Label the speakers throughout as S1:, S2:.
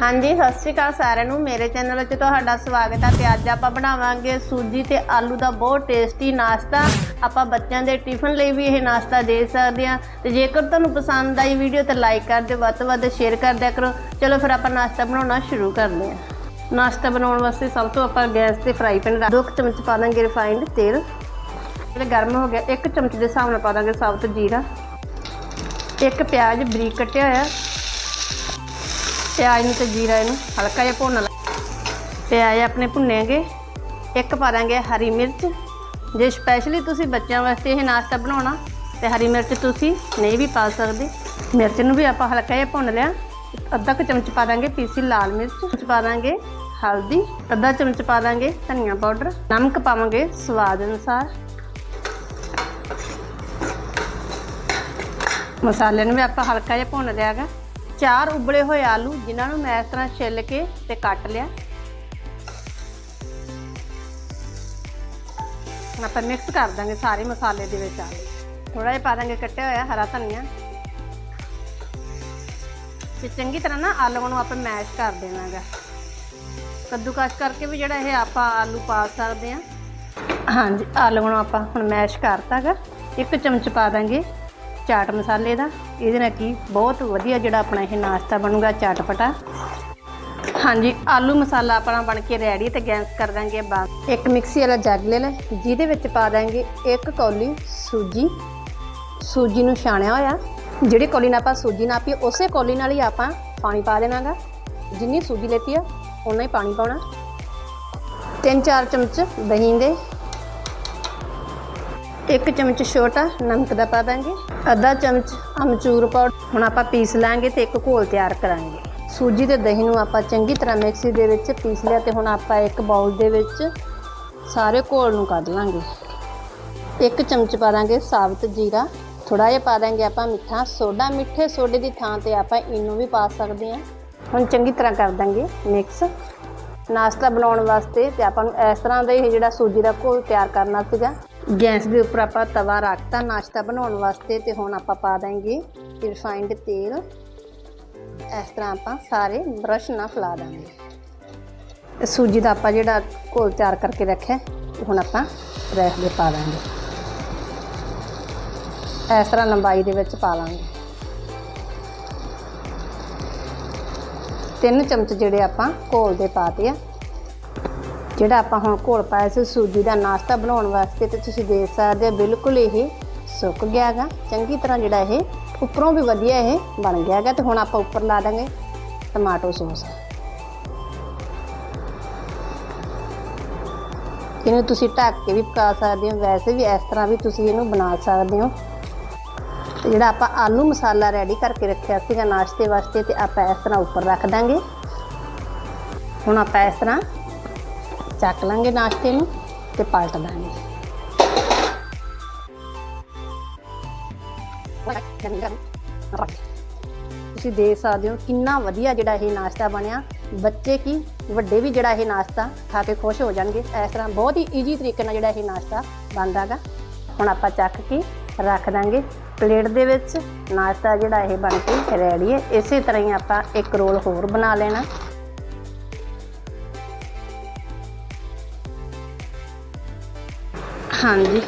S1: ਹਾਂਜੀ, ਸਤਿ ਸ਼੍ਰੀ ਅਕਾਲ ਸਾਰਿਆਂ ਨੂੰ। ਮੇਰੇ ਚੈਨਲ ਵਿੱਚ ਤੁਹਾਡਾ ਸਵਾਗਤ ਹੈ ਤੇ ਅੱਜ ਆਪਾਂ ਬਣਾਵਾਂਗੇ ਸੂਜੀ ਤੇ ਆਲੂ ਦਾ ਬਹੁਤ ਟੇਸਟੀ ਨਾਸ਼ਤਾ। ਆਪਾਂ ਬੱਚਿਆਂ ਦੇ ਟਿਫਨ ਲਈ ਵੀ ਇਹ ਨਾਸ਼ਤਾ ਦੇ ਸਕਦੇ ਹਾਂ। ਤੇ ਜੇਕਰ ਤੁਹਾਨੂੰ ਪਸੰਦ ਆਈ ਵੀਡੀਓ ਤੇ ਲਾਈਕ ਕਰ ਦਿਓ, ਵੱਧ ਤੋਂ ਵੱਧ ਸ਼ੇਅਰ ਕਰ ਦਿਆ ਕਰੋ। ਚਲੋ ਫਿਰ ਆਪਾਂ ਨਾਸ਼ਤਾ ਬਣਾਉਣਾ ਸ਼ੁਰੂ ਕਰਦੇ ਹਾਂ। ਨਾਸ਼ਤਾ ਬਣਾਉਣ ਵਾਸਤੇ ਸਭ ਤੋਂ ਆਪਾਂ ਗੈਸ ਤੇ ਫਰਾਈ ਪੈਨ ਰੱਖ ਦੋ ਕੁ ਚਮਚ ਪਾ ਦਾਂਗੇ ਰਿਫਾਈਨਡ ਤੇਲ। ਜਿਹੜਾ ਗਰਮ ਹੋ ਗਿਆ, ਇੱਕ ਚਮਚ ਦੇ ਹਿਸਾਬ ਨਾਲ ਪਾ ਦਾਂਗੇ ਸਾਬਤ ਜੀਰਾ। ਇੱਕ ਪਿਆਜ਼ ਬਰੀਕ ਕੱਟਿਆ ਹੋਇਆ। ਪਿਆਜ਼ ਨੂੰ ਤੇ ਜੀਰਾ ਇਹਨੂੰ, ਹਲਕਾ ਜਿਹਾ ਭੁੰਨ ਲਾ। ਪਿਆਜ਼ ਆਪਣੇ ਭੁੰਨੇਗੇ ਇੱਕ ਪਾ ਦਾਂਗੇ ਹਰੀ ਮਿਰਚ। ਜੇ ਸਪੈਸ਼ਲੀ ਤੁਸੀਂ ਬੱਚਿਆਂ ਵਾਸਤੇ ਇਹ ਨਾਸ਼ਤਾ ਬਣਾਉਣਾ, ਤੇ ਹਰੀ ਮਿਰਚ ਤੁਸੀਂ ਨਹੀਂ ਵੀ ਪਾ ਸਕਦੇ। ਮਿਰਚ ਨੂੰ ਵੀ ਆਪਾਂ ਹਲਕਾ ਜਿਹਾ ਭੁੰਨ ਲਿਆ। ਅੱਧਾ ਕੁ ਚਮਚ ਪਾ ਦਾਂਗੇ ਪੀਸੀ ਲਾਲ ਮਿਰਚ। ਚਮਚ ਪਾ ਦਾਂਗੇ ਹਲਦੀ। ਅੱਧਾ ਚਮਚ ਪਾ ਦਾਂਗੇ ਧਨੀਆ ਪਾਊਡਰ। ਨਮਕ ਪਾਵਾਂਗੇ ਸਵਾਦ ਅਨੁਸਾਰ। ਮਸਾਲੇ ਨੂੰ ਵੀ ਆਪਾਂ ਹਲਕਾ ਜਿਹਾ ਭੁੰਨ ਲਿਆਗਾ ਚਾਰ ਉਬਲੇ ਹੋਏ ਆਲੂ, ਜਿਨ੍ਹਾਂ ਨੂੰ ਮੈਂ ਇਸ ਤਰ੍ਹਾਂ ਛਿੱਲ ਕੇ ਤੇ ਕੱਟ ਲਿਆ। ਆਪਾਂ ਮਿਕਸ ਕਰ ਦਾਂਗੇ ਸਾਰੇ ਮਸਾਲੇ ਦੇ ਵਿੱਚ ਆਲੂ। ਥੋੜਾ ਜਿਹਾ ਪਾ ਦਾਂਗੇ ਕੱਟਿਆ ਹੋਇਆ ਹਰਾ ਧਨੀਆ। ਤੇ ਚੰਗੀ ਤਰ੍ਹਾਂ ਨਾ ਆਲੂਆਂ ਨੂੰ ਆਪਾਂ ਮੈਸ਼ ਕਰ ਦੇਣਾਗਾ। ਕੱਦੂਕਸ਼ ਕਰਕੇ ਵੀ ਜਿਹੜਾ ਇਹ ਆਪਾਂ ਆਲੂ ਪਾ ਸਕਦੇ ਹਾਂ। ਹਾਂਜੀ, ਆਲੂਆਂ ਨੂੰ ਆਪਾਂ ਹੁਣ ਮੈਸ਼ ਕਰਤਾਗਾ। ਇੱਕ ਚਮਚ ਪਾ ਦਾਂਗੇ। ਚਾਟ ਮਸਾਲੇ ਦਾ। ਇਹਦੇ ਨਾਲ ਕੀ? ਬਹੁਤ ਵਧੀਆ ਜਿਹੜਾ ਆਪਣਾ ਇਹ ਨਾਸ਼ਤਾ ਬਣੂਗਾ ਚਟਪਟਾ ਹਾਂਜੀ, ਆਲੂ ਮਸਾਲਾ ਆਪਣਾ ਬਣ ਕੇ ਰੈਡੀ ਤੇ ਗੈਸ ਕਰ ਦਾਂਗੇ ਬੰਦ ਇੱਕ ਮਿਕਸੀ ਵਾਲਾ ਜੱਗ ਲੈ ਲੈ, ਜਿਹਦੇ ਵਿੱਚ ਪਾ ਦਾਂਗੇ ਇੱਕ ਕੌਲੀ ਸੂਜੀ। ਸੂਜੀ ਨੂੰ ਛਾਣਿਆ ਹੋਇਆ। ਜਿਹੜੀ ਕੌਲੀ ਨਾਲ ਆਪਾਂ ਸੂਜੀ ਨਾਪੀ, ਉਸੇ ਕੌਲੀ ਨਾਲ ਹੀ ਆਪਾਂ ਪਾਣੀ ਪਾ ਦੇਣਾਗਾ। ਜਿੰਨੀ ਸੂਜੀ ਲੈਤੀ ਆ ਉਨਾ ਹੀ ਪਾਣੀ ਪਾਉਣਾ। ਤਿੰਨ ਚਾਰ ਚਮਚ ਦਹੀਂ ਦੇ ਇੱਕ ਚਮਚ ਛੋਟਾ ਨਮਕ ਦਾ ਪਾ ਦਾਂਗੇ, ਅੱਧਾ ਚਮਚ ਅਮਚੂਰ ਪਾਊਡਰ। ਹੁਣ ਆਪਾਂ ਪੀਸ ਲਾਂਗੇ ਤੇ ਇੱਕ ਘੋਲ ਤਿਆਰ ਕਰਾਂਗੇ। ਸੂਜੀ ਤੇ ਦਹੀਂ ਨੂੰ ਆਪਾਂ ਚੰਗੀ ਤਰ੍ਹਾਂ ਮਿਕਸੀ ਦੇ ਵਿੱਚ ਪੀਸ ਲਿਆ ਤੇ ਹੁਣ ਆਪਾਂ ਇੱਕ ਬਾਉਲ ਦੇ ਵਿੱਚ ਸਾਰੇ ਘੋਲ ਨੂੰ ਕੱਢ ਲਾਂਗੇ। ਇੱਕ ਚਮਚ ਪਾ ਦਾਂਗੇ ਸਾਬਤ ਜੀਰਾ। ਥੋੜਾ ਜਿਹਾ ਪਾ ਦਾਂਗੇ ਆਪਾਂ ਮਿੱਠਾ ਸੋਡਾ। ਮਿੱਠੇ ਸੋਡੇ ਦੀ ਥਾਂ ਤੇ ਆਪਾਂ ਇਨੋ ਵੀ ਪਾ ਸਕਦੇ ਹਾਂ। ਹੁਣ ਚੰਗੀ ਤਰ੍ਹਾਂ ਕਰ ਦਾਂਗੇ ਮਿਕਸ। ਨਾਸ਼ਤਾ ਬਣਾਉਣ ਵਾਸਤੇ ਤੇ ਆਪਾਂ ਨੂੰ ਇਸ ਤਰ੍ਹਾਂ ਦਾ ਹੀ ਜਿਹੜਾ ਸੂਜੀ ਦਾ ਘੋਲ ਤਿਆਰ ਕਰਨਾ ਸੀਗਾ ਗੈਸ ਦੇ ਉੱਪਰ ਆਪਾਂ ਤਵਾ ਰੱਖਤਾ, ਨਾਸ਼ਤਾ ਬਣਾਉਣ ਵਾਸਤੇ ਤੇ ਹੁਣ ਆਪਾਂ ਪਾ ਦਾਂਗੇ ਰਿਫਾਈਨਡ ਤੇਲ। ਇਸ ਤਰ੍ਹਾਂ ਆਪਾਂ ਸਾਰੇ ਬਰਸ਼ ਨਾਲ ਫੈਲਾ ਦਾਂਗੇ ਤੇ ਸੂਜੀ ਦਾ ਆਪਾਂ ਜਿਹੜਾ ਘੋਲ ਤਿਆਰ ਕਰਕੇ ਰੱਖਿਆ, ਹੁਣ ਆਪਾਂ ਰੈਸ ਦੇ ਪਾ ਦਾਂਗੇ ਇਸ ਤਰ੍ਹਾਂ ਲੰਬਾਈ ਦੇ ਵਿੱਚ ਪਾ ਲਾਂਗੇ। ਤਿੰਨ ਚਮਚ ਜਿਹੜੇ ਆਪਾਂ ਘੋਲ ਦੇ ਪਾਤੇ ਆ ਜਿਹੜਾ ਆਪਾਂ ਹੁਣ ਘੋਲ ਪਾਇਆ ਸੀ, ਸੂਜੀ ਦਾ ਨਾਸ਼ਤਾ ਬਣਾਉਣ ਵਾਸਤੇ ਤੇ ਤੁਸੀਂ ਦੇਖ ਸਕਦੇ ਹੋ, ਬਿਲਕੁਲ ਇਹ ਸੁੱਕ ਗਿਆ ਹੈਗਾ। ਚੰਗੀ ਤਰ੍ਹਾਂ ਜਿਹੜਾ ਇਹ ਉੱਪਰੋਂ ਵੀ ਵਧੀਆ ਇਹ ਬਣ ਗਿਆ ਹੈਗਾ ਤੇ ਹੁਣ ਆਪਾਂ ਉੱਪਰ ਲਾ ਦਾਂਗੇ ਟਮਾਟੋ ਸੌਸ। ਇਹਨੂੰ ਤੁਸੀਂ ਢੱਕ ਕੇ ਵੀ ਪਕਾ ਸਕਦੇ ਹੋ। ਵੈਸੇ ਵੀ ਇਸ ਤਰ੍ਹਾਂ ਵੀ ਤੁਸੀਂ ਇਹਨੂੰ ਬਣਾ ਸਕਦੇ ਹੋ। ਤੇ ਜਿਹੜਾ ਆਪਾਂ ਆਲੂ ਮਸਾਲਾ ਰੈਡੀ ਕਰਕੇ ਰੱਖਿਆ ਸੀਗਾ ਨਾਸ਼ਤੇ ਵਾਸਤੇ ਤੇ ਆਪਾਂ ਇਸ ਤਰ੍ਹਾਂ ਉੱਪਰ ਰੱਖ ਦਾਂਗੇ। ਹੁਣ ਆਪਾਂ ਇਸ ਤਰ੍ਹਾਂ ਚੱਕ ਲਾਂਗੇ ਨਾਸ਼ਤੇ ਨੂੰ ਤੇ ਪਲਟ ਦਾਂਗੇ। ਤੁਸੀਂ ਦੇਖ ਸਕਦੇ ਹੋ ਕਿੰਨਾ ਵਧੀਆ ਜਿਹੜਾ ਇਹ ਨਾਸ਼ਤਾ ਬਣਿਆ। ਬੱਚੇ ਕੀ ਵੱਡੇ ਵੀ ਜਿਹੜਾ ਇਹ ਨਾਸ਼ਤਾ ਖਾ ਕੇ ਖੁਸ਼ ਹੋ ਜਾਣਗੇ। ਇਸ ਤਰ੍ਹਾਂ ਬਹੁਤ ਹੀ ਈਜ਼ੀ ਤਰੀਕੇ ਨਾਲ ਜਿਹੜਾ ਇਹ ਨਾਸ਼ਤਾ ਬਣਦਾਗਾ ਹੁਣ ਆਪਾਂ ਚੱਕ ਕੇ ਰੱਖ ਦਾਂਗੇ। ਪਲੇਟ ਦੇ ਵਿੱਚ ਨਾਸ਼ਤਾ ਜਿਹੜਾ ਇਹ ਬਣ ਕੇ ਰੈਡੀ ਹੈ। ਇਸੇ ਤਰ੍ਹਾਂ ਹੀ ਆਪਾਂ ਇੱਕ ਰੋਲ ਹੋਰ ਬਣਾ ਲੈਣਾ। ਹਾਂਜੀ।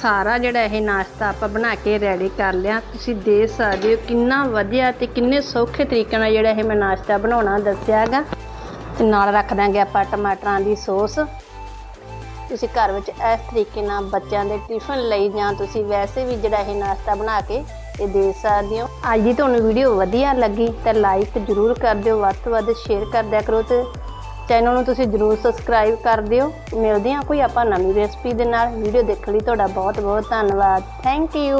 S1: ਸਾਰਾ ਜਿਹੜਾ ਇਹ ਨਾਸ਼ਤਾ ਆਪਾਂ ਬਣਾ ਕੇ ਰੈਡੀ ਕਰ ਲਿਆ। ਤੁਸੀਂ ਦੇਖ ਸਕਦੇ ਹੋ ਕਿੰਨਾ ਵਧੀਆ ਤੇ ਕਿੰਨੇ ਸੌਖੇ ਤਰੀਕੇ ਨਾਲ ਜਿਹੜਾ ਇਹ ਮੈਂ ਨਾਸ਼ਤਾ ਬਣਾਉਣਾ ਦੱਸਿਆ ਹੈਗਾ। ਤੇ ਨਾਲ ਰੱਖ ਦਾਂਗੇ ਆਪਾਂ ਟਮਾਟਰਾਂ ਦੀ ਸੌਸ। ਤੁਸੀਂ ਘਰ ਵਿੱਚ ਇਸ ਤਰੀਕੇ ਨਾਲ ਬੱਚਿਆਂ ਦੇ ਟਿਫਨ ਲਈ ਜਾਂ ਤੁਸੀਂ ਵੈਸੇ ਵੀ ਜਿਹੜਾ ਇਹ ਨਾਸ਼ਤਾ ਬਣਾ ਕੇ ਇਹ ਦੇ ਸਕਦੇ ਹੋ। ਅੱਜ ਦੀ ਤੁਹਾਨੂੰ ਵੀਡੀਓ ਵਧੀਆ ਲੱਗੀ ਤਾਂ ਲਾਈਕ ਜ਼ਰੂਰ ਕਰ ਦਿਓ। ਵੱਧ ਤੋਂ ਵੱਧ ਸ਼ੇਅਰ ਕਰ ਦਿਆ ਕਰੋ ਤੇ ਚੈਨਲ ਨੂੰ ਤੁਸੀਂ ਜਰੂਰ ਸਬਸਕ੍ਰਾਈਬ ਕਰ ਦਿਓ। ਮਿਲਦੇ ਹਾਂ ਕੋਈ ਆਪਾਂ ਨਵੀਂ ਰੈਸਪੀ ਦੇ ਨਾਲ। ਵੀਡੀਓ ਦੇਖਣ ਲਈ ਤੁਹਾਡਾ ਬਹੁਤ ਬਹੁਤ ਧੰਨਵਾਦ। Thank you